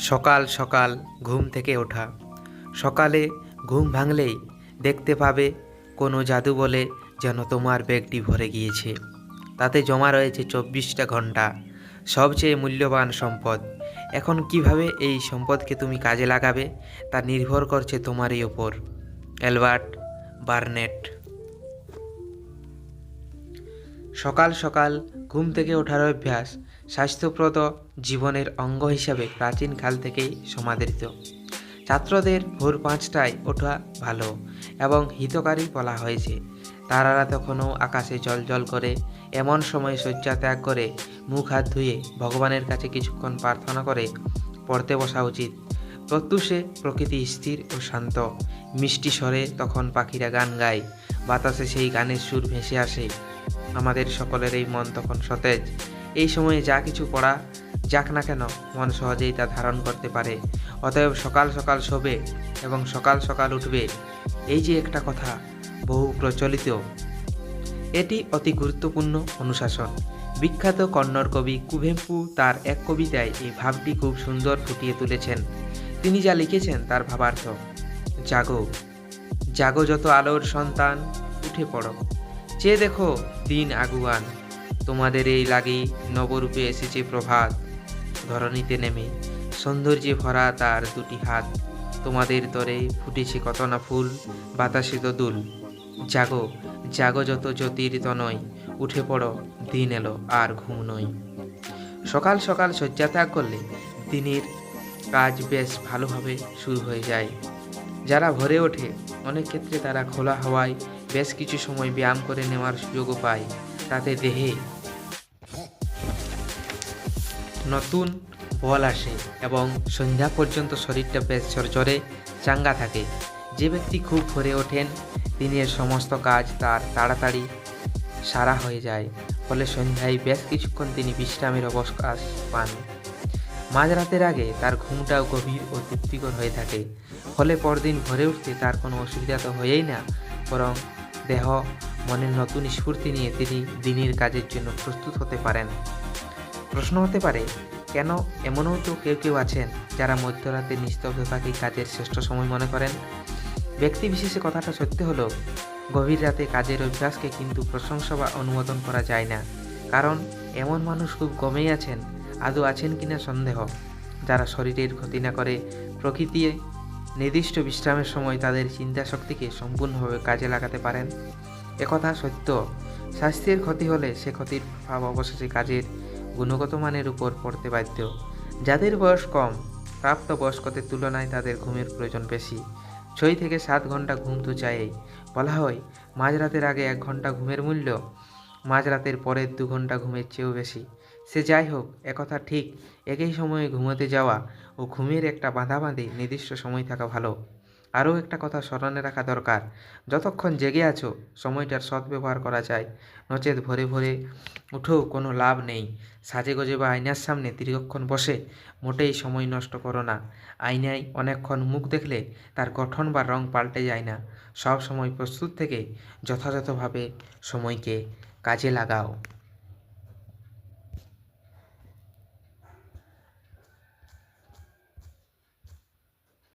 সকাল সকাল ঘুম থেকে ওঠা। সকালে ঘুম ভাঙলেই দেখতে পাবে কোনো জাদু বলে যেন তোমার ব্যাগটি ভরে গিয়েছে। তাতে জমা রয়েছে চব্বিশটা ঘণ্টা। সবচেয়ে মূল্যবান সম্পদ। এখন কীভাবে এই সম্পদকে তুমি কাজে লাগাবে তা নির্ভর করছে তোমারই ওপর। Albert Barnett. সকাল সকাল ঘুম থেকে ওঠার অভ্যাস স্বাস্থ্যপ্রদ জীবনের অঙ্গ হিসাবে প্রাচীনকাল থেকেই সমাদৃত। ছাত্রদের ভোর পাঁচটায় ওঠা ভালো এবং হিতকারী বলা হয়েছে। তারারা তখনও আকাশে জল করে, এমন সময় শয্যা ত্যাগ করে, মুখ হাত ধুয়ে ভগবানের কাছে কিছুক্ষণ প্রার্থনা করে, পড়তে বসা উচিত। প্রত্যুষে প্রকৃতি স্থির ও শান্ত। মিষ্টি স্বরে তখন পাখিরা গান গায়, বাতাসে সেই গানের সুর ভেসে আসে। আমাদের সকলের এই মন তখন সতেজ। এই সময়ে যা কিছু পড়া যাক না কেন, মন সহজেই তা ধারণ করতে পারে। অতএব সকাল সকাল শোবে এবং সকাল সকাল উঠবে। এই যে একটা কথা, বহু প্রচলিত। এটি অতি গুরুত্বপূর্ণ অনুশাসন। বিখ্যাত কন্নড় কবি কুভেম্পু তার এক কবিতায় এই ভাবটি খুব সুন্দর ফুটিয়ে তুলেছেন। তিনি যা লিখেছেন তার ভাবার্থ, জাগো জাগো যত আলোর সন্তান, উঠে পড়ো। চেয়ে দেখো দিন আগুয়ান। তোমাদের এই লাগি নবরূপে এসেছে প্রভাত। ধরণীতে নেমে, সৌন্দর্যে ভরা তার দুটি হাত। তোমাদের তরে ফুটেছে কত না ফুল, বাতাসে দোদুল জাগো জাগো যত জ্যোতির তনয়, উঠে পড়ো, দিন এলো আর ঘুম নয়। সকাল সকাল শয্যা ত্যাগ করলে দিনের কাজ বেশ ভালোভাবে শুরু হয়ে যায়। যারা ভরে ওঠে, অনেক ক্ষেত্রে তারা খোলা হাওয়ায় বেশ কিছু সময় ব্যায়াম করে নেওয়ার সুযোগও পায় তাতে দেহে নতুন বল আসে এবং সন্ধ্যা পর্যন্ত শরীরটা বেশ ঝরঝরে চাঙ্গা থাকে। যে ব্যক্তি খুব ভরে ওঠেন, দিনের সমস্ত কাজ তার তাড়াতাড়ি সারা হয়ে যায়, ফলে সন্ধ্যায় বেশ কিছুক্ষণ তিনি বিশ্রামের অবকাশ পান। মাঝরাতের আগে তার ঘুমটাও গভীর ও তৃপ্তিকর হয়ে থাকে, ফলে পরদিন ভরে উঠতে তার কোনো অসুবিধা তো হয়েই না, বরং দেহ মনের নতুন স্ফূর্তি নিয়ে তিনি দিনের কাজের জন্য প্রস্তুত হতে পারেন। প্রশ্ন হতে পারে, কেন এমনও তো কেউ কেউ আছেন যারা মধ্যরাতে নিস্তব্ধতাকে কাজের শ্রেষ্ঠ সময় মনে করেন? ব্যক্তি বিশেষে কথাটা সত্য হলো, গভীর রাতে কাজের অভ্যাসকে কিন্তু প্রশংসা বা অনুমোদন করা যায় না। কারণ, এমন মানুষ খুব কমেই আছেন, আদৌ আছেন কিনা সন্দেহ। যারা শরীরের ক্ষতি না করে প্রকৃতি নির্দিষ্ট বিশ্রামের সময় তাদের চিন্তা শক্তিকে সম্পূর্ণভাবে কাজে লাগাতে পারেন। একথা সত্য। স্বাস্থ্যের ক্ষতি হলে সে ক্ষতির প্রভাব অবশেষে কাজের গুণগত মানের উপর পড়তে বাধ্য। যাদের বয়স কম প্রাপ্ত বয়স্কদের তুলনায় তাদের ঘুমের প্রয়োজন বেশি। ছয় থেকে সাত ঘণ্টা ঘুম তো চাইই বলা হয়, মাঝরাতের আগে এক ঘণ্টা ঘুমের মূল্য, মাঝরাতের পরের দু ঘণ্টা ঘুমের চেয়েও বেশি। সে যাই হোক একথা ঠিক। একই সময়ে ঘুমোতে যাওয়া ও ঘুমের একটা বাঁধা বাঁধাবাঁধি নির্দিষ্ট সময় থাকা ভালো। আরও একটা কথা স্মরণে রাখা দরকার। যতক্ষণ জেগে আছো, সময়টার সদ্ব্যবহার করা যায়। নচেত ভরে ভোরে উঠেও কোনো লাভ নেই। সাজে গজে বা আয়নার সামনে দীর্ঘক্ষণ বসে মোটেই সময় নষ্ট করো না। আয়নায় অনেকক্ষণ মুখ দেখলে তার গঠন বা রং পাল্টে যায় না। সব সময় প্রস্তুত থেকে যথাযথভাবে সময়কে কাজে লাগাও।